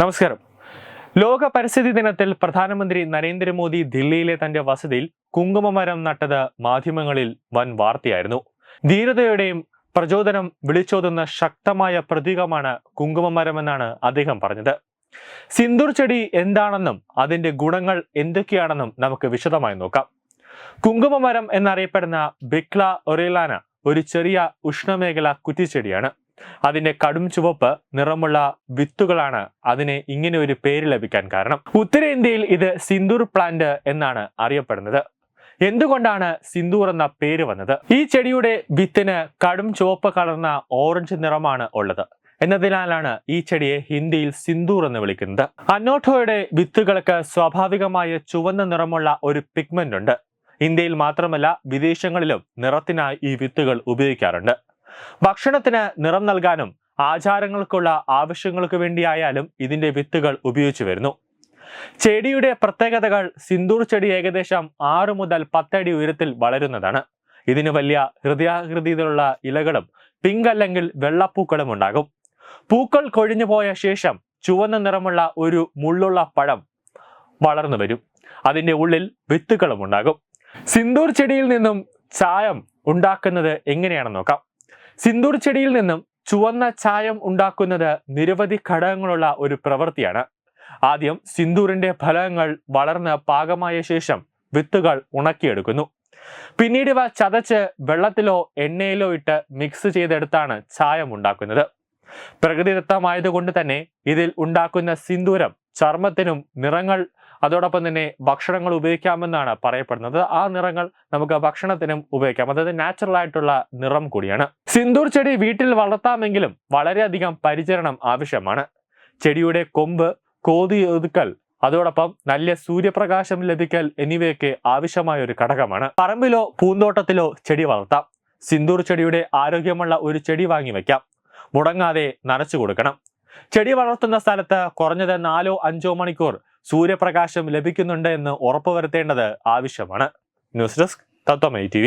നമസ്കാരം. ലോക പരിസ്ഥിതി ദിനത്തിൽ പ്രധാനമന്ത്രി നരേന്ദ്രമോദി ദില്ലിയിലെ തന്റെ വസതിയിൽ കുങ്കുമമരം നട്ടത് മാധ്യമങ്ങളിൽ വൻ വാർത്തയായിരുന്നു. ധീരതയുടെയും പ്രചോദനം വിളിച്ചോതുന്ന ശക്തമായ പ്രതീകമാണ് കുങ്കുമമരമെന്നാണ് അദ്ദേഹം പറഞ്ഞത്. സിന്ദൂർ ചെടി എന്താണെന്നും അതിന്റെ ഗുണങ്ങൾ എന്തൊക്കെയാണെന്നും നമുക്ക് വിശദമായി നോക്കാം. കുങ്കുമമരം എന്നറിയപ്പെടുന്ന ബിക്ല ഒറേലാന ഒരു ചെറിയ ഉഷ്ണമേഖല കുറ്റിച്ചെടിയാണ്. അതിന്റെ കടും ചുവപ്പ് നിറമുള്ള വിത്തുകളാണ് അതിന് ഇങ്ങനെ ഒരു പേര് ലഭിക്കാൻ കാരണം. ഉത്തരേന്ത്യയിൽ ഇത് സിന്ദൂർ പ്ലാന്റ് എന്നാണ് അറിയപ്പെടുന്നത്. എന്തുകൊണ്ടാണ് സിന്ദൂർ എന്ന പേര് വന്നത്? ഈ ചെടിയുടെ വിത്തിന് കടും ചുവപ്പ് കലർന്ന ഓറഞ്ച് നിറമാണ് ഉള്ളത്. എന്നതിനാലാണ് ഈ ചെടിയെ ഹിന്ദിയിൽ സിന്ദൂർ എന്ന് വിളിക്കുന്നത്. അന്നോട്ടോയുടെ വിത്തുകൾക്ക് സ്വാഭാവികമായ ചുവന്ന നിറമുള്ള ഒരു പിഗ്മെന്റ് ഉണ്ട്. ഇന്ത്യയിൽ മാത്രമല്ല വിദേശങ്ങളിലും നിറത്തിനായി ഈ വിത്തുകൾ ഉപയോഗിക്കാറുണ്ട്. ഭക്ഷണത്തിന് നിറം നൽകാനും ആചാരങ്ങൾക്കുള്ള ആവശ്യങ്ങൾക്ക് വേണ്ടിയായാലും ഇതിന്റെ വിത്തുകൾ ഉപയോഗിച്ചു വരുന്നു. ചെടിയുടെ പ്രത്യേകതകൾ സിന്ദൂർ ചെടി ഏകദേശം ആറ് മുതൽ പത്തടി ഉയരത്തിൽ വളരുന്നതാണ്. ഇതിന് വലിയ ഹൃദയാകൃതിയിലുള്ള ഇലകളും പിങ്ക് അല്ലെങ്കിൽ വെള്ളപ്പൂക്കളും ഉണ്ടാകും. പൂക്കൾ കൊഴിഞ്ഞു പോയ ശേഷം ചുവന്ന നിറമുള്ള ഒരു മുള്ളുള്ള പഴം വളർന്നു വരും. അതിന്റെ ഉള്ളിൽ വിത്തുകളും ഉണ്ടാകും. സിന്ദൂർ ചെടിയിൽ നിന്നും ചായം ഉണ്ടാക്കുന്നത് എങ്ങനെയാണെന്ന് നോക്കാം. സിന്ദൂർ ചെടിയിൽ നിന്നും ചുവന്ന ചായം ഉണ്ടാക്കുന്നത് നിരവധി ഘടകങ്ങളുള്ള ഒരു പ്രവൃത്തിയാണ്. ആദ്യം സിന്ദൂറിന്റെ ഫലങ്ങൾ വളർന്ന് പാകമായ ശേഷം വിത്തുകൾ ഉണക്കിയെടുക്കുന്നു. പിന്നീട് ഇവ ചതച്ച് വെള്ളത്തിലോ എണ്ണയിലോ ഇട്ട് മിക്സ് ചെയ്തെടുത്താണ് ചായം ഉണ്ടാക്കുന്നത്. പ്രകൃതിദത്തമായതുകൊണ്ട് തന്നെ ഇതിൽ ഉണ്ടാക്കുന്ന സിന്ദൂരം ചർമ്മത്തിനും നിറങ്ങൾ അതോടൊപ്പം തന്നെ ഭക്ഷണങ്ങൾ ഉപയോഗിക്കാമെന്നാണ് പറയപ്പെടുന്നത്. ആ നിറങ്ങൾ നമുക്ക് ഭക്ഷണത്തിനും ഉപയോഗിക്കാം. അതായത് നാച്ചുറൽ ആയിട്ടുള്ള നിറം കൂടിയാണ്. സിന്ദൂർ ചെടി വീട്ടിൽ വളർത്താമെങ്കിലും വളരെയധികം പരിചരണം ആവശ്യമാണ്. ചെടിയുടെ കൊമ്പ് കോതി ഒതുക്കൽ അതോടൊപ്പം നല്ല സൂര്യപ്രകാശം ലഭിക്കൽ എന്നിവയൊക്കെ ആവശ്യമായ ഒരു ഘടകമാണ്. പറമ്പിലോ പൂന്തോട്ടത്തിലോ ചെടി വളർത്താം. സിന്ദൂർ ചെടിയുടെ ആരോഗ്യമുള്ള ഒരു ചെടി വാങ്ങി വെക്കാം മുടങ്ങാതെ നനച്ചു കൊടുക്കണം. ചെടി വളർത്തുന്ന സ്ഥലത്ത് കുറഞ്ഞത് നാലോ അഞ്ചോ മണിക്കൂർ സൂര്യപ്രകാശം ലഭിക്കുന്നുണ്ട് എന്ന് ഉറപ്പുവരുത്തേണ്ടത് ആവശ്യമാണ്. ന്യൂസ് ഡെസ്ക് തത്വമൈ ടി